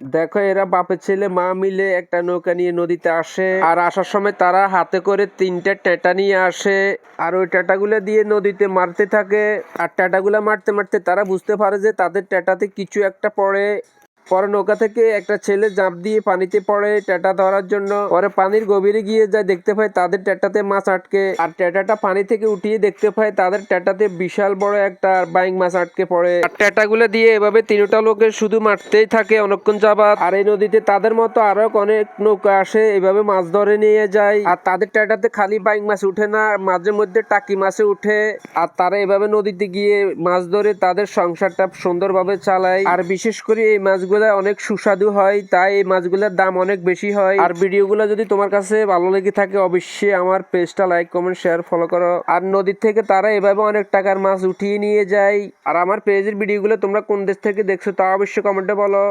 দেখো, এরা বাপের ছেলে, মা মিলে একটা নৌকা নিয়ে নদীতে আসে। আর আসার সময় তারা হাতে করে তিনটা টেটা নিয়ে আসে। আর ওই টেটাগুলো দিয়ে নদীতে মারতে থাকে। আর টেটাগুলো মারতে মারতে তারা বুঝতে পারে যে তাদের টেটাতে কিছু একটা পড়ে। পরে নৌকা থেকে একটা ছেলে জাঁপ দিয়ে পানিতে পড়ে টেটা ধরার জন্য। পরে পানির গভীরে গিয়ে যায়, দেখতে পায় তাদের টেটাতে মাছ আটকে। আর টেটাটা পানি থেকে উঠিয়ে দেখতে পায় তাদের টেটাতে বিশাল বড় একটা বাইং মাছ আটকে পড়ে। আর টেটাগুলো দিয়ে এভাবে তিনটা লোকে শুধু মারতেই থাকে অনেকক্ষণ যাবার আর এই নদীতে তাদের মতো আরও অনেক নৌকা আসে, এভাবে মাছ ধরে নিয়ে যায়। আর তাদের টেটাতে খালি বাইং মাছ উঠে না, মাঝে মধ্যে টাকি মাছে উঠে। আর তারা এভাবে নদীতে গিয়ে মাছ ধরে তাদের সংসারটা সুন্দরভাবে চালায়। আর বিশেষ করে এই মাছগুলা অনেক সুস্বাদু হয়, তাই এই মাছগুলোর দাম অনেক বেশি হয়। আর ভিডিওগুলো যদি তোমার কাছে ভালো লেগে থাকে, অবশ্যই আমার পেজটা লাইক কমেন্ট শেয়ার ফলো করো। আর নদীর থেকে তারা এভাবে অনেক টাকার মাছ উঠিয়ে নিয়ে যায়। আর আমার পেজের ভিডিওগুলো তোমরা কোন দেশ থেকে দেখছ তা অবশ্যই কমেন্টে বলো।